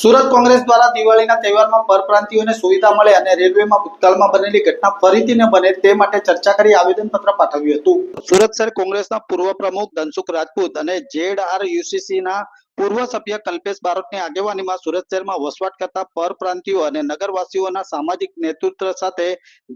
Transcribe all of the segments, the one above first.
સુરત કોંગ્રેસ દ્વારા દિવાળીના તહેવારમાં પરપ્રાંતિઓને સુવિધા મળે અને રેલવેમાં ભૂતકાળમાં બનેલી ઘટના ફરીથી ન બને તે માટે ચર્ચા કરી આવેદનપત્ર પાઠવ્યું હતું. સુરત શહેર કોંગ્રેસના પૂર્વ પ્રમુખ ધનસુખ રાજપૂત અને જેડ આર યુસીસીના પૂર્વ સભ્ય કલ્પેશ બારોટની આગેવાનીમાં સુરત શહેરમાં વસવાટ કરતા પરપ્રાંતિયો અને નગરવાસીઓના સામાજિક નેતૃત્વ સાથે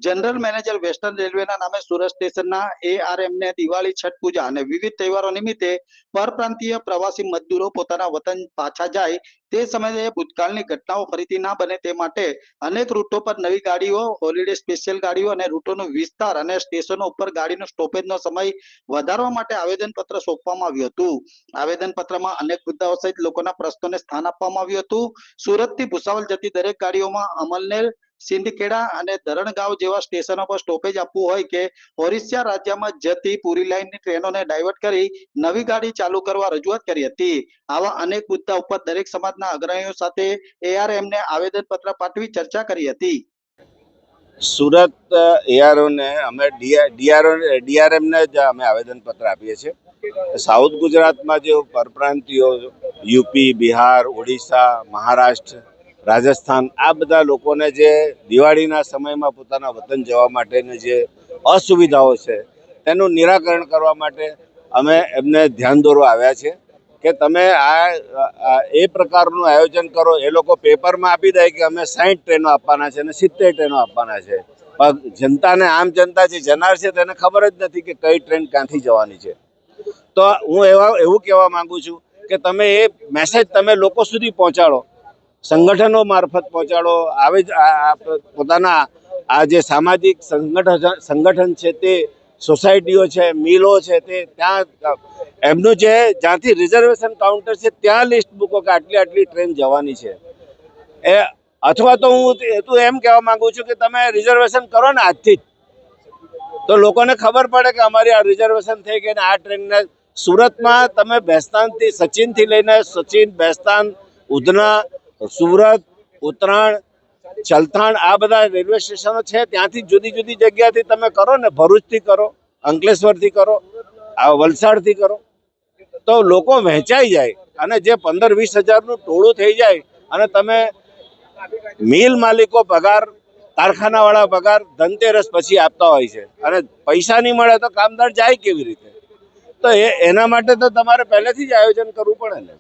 જનરલ મેનેજર વેસ્ટર્ન રેલવેના નામે સુરત સ્ટેશનના એઆરએમને દિવાળી છઠ પૂજા અને વિવિધ તહેવારો નિમિત્તે પરપ્રાંતીય પ્રવાસી મજદૂરો પોતાના વતન પાછા જાય તે સમયે ભૂતકાળની ઘટનાઓ ફરીથી ના બને તે માટે અનેક રૂટો પર નવી ગાડીઓ હોલિડે સ્પેશિયલ ગાડીઓ અને રૂટોનો વિસ્તાર અને સ્ટેશનો ઉપર ગાડીનો સ્ટોપેજનો સમય વધારવા માટે આવેદનપત્ર સોંપવામાં આવ્યું હતું. આવેદનપત્રમાં અનેક મુદ્દાઓ સહિત લોકોના પ્રશ્નોને સ્થાન આપવામાં આવ્યું હતું. સુરતથી ભુસાવલ જતી દરેક ગાડીઓમાં અમલનેર સિંદખેડા અને ધરણગાંવ જેવા સ્ટેશનો પર સ્ટોપેજ આપવું હોય કે ઓરિસ્સા રાજ્યમાં જતી પૂરી લાઇનની ટ્રેનોને ડાયવર્ટ કરી નવી ગાડી ચાલુ કરવા રજૂઆત કરી હતી. આવા અનેક મુદ્દા ઉપર દરેક સમાજના અગ્રણીઓ સાથે એઆરએમ ને આવેદનપત્ર પાઠવી ચર્ચા કરી હતી. સુરત એઆરઓને અમે ડીઆરઓ ડીઆરએમને જ અમે આવેદનપત્ર આપીએ છીએ. સાઉથ ગુજરાતમાં જે પરપ્રાંતિયો યુપી, બિહાર, ઓડિશા, મહારાષ્ટ્ર, રાજસ્થાન, આ બધા લોકોને જે દિવાળીના સમયમાં પોતાના વતન જવા માટેની જે અસુવિધાઓ છે, તેનું નિરાકરણ કરવા માટે અમે એમને ધ્યાન દોરવા આવ્યા છે કે તમે આ એ પ્રકારનું આયોજન કરો. એ લોકો પેપરમાં આપી દે કે અમે સાઠ ટ્રેનો આપવાના છે અને સિત્તેર ટ્રેનો આપવાના છે. જનતાને, આમ જનતા જે જનાર છે, તેને ખબર જ નથી કે કઈ ટ્રેન ક્યાંથી જવાની છે. તો હું એવા, એવું કહેવા માગું છું કે તમે એ મેસેજ તમે લોકો સુધી પહોંચાડો. સંગઠનો મારફત પહોંચાડો. આવે પોતાના આ જે સામાજિક સંગઠન સંગઠન છે તે સોસાયટીઓ છે, મિલો છે તે ત્યાં એમનું જે જ્યાંથી રિઝર્વેશન કાઉન્ટર છે ત્યાં લિસ્ટ મૂકો કે આટલી આટલી ટ્રેન જવાની છે. એ અથવા તો હું તો એમ કહેવા માંગુ છું કે તમે રિઝર્વેશન કરો ને આજથી જ. તો લોકોને ખબર પડે કે અમારી આ રિઝર્વેશન થઈ ગઈ ને આ ટ્રેનને સુરતમાં તમે બેસ્તાનથી સચિનથી લઈને સચિન, બેસ્તાન, ઉધના, સુરત, ઉત્તરાયણ, ચલથાણ, આ બધા રેલવે સ્ટેશનો છે. ત્યાંથી જુદી જુદી જગ્યાથી તમે કરો ને, ભરૂચથી કરો, અંકલેશ્વરથી કરો, આ વલસાડથી કરો, તો લોકો વહેંચાઈ જાય અને જે પંદર વીસ હજારનું ટોળું થઈ જાય અને તમે મિલ માલિકો પગાર, કારખાનાવાળા પગાર ધનતેરસ પછી આપતા હોય છે. અને પૈસા નહીં મળે તો કામદાર જાય કેવી રીતે? તો એ એના માટે તો તમારે પહેલેથી જ આયોજન કરવું પડે ને.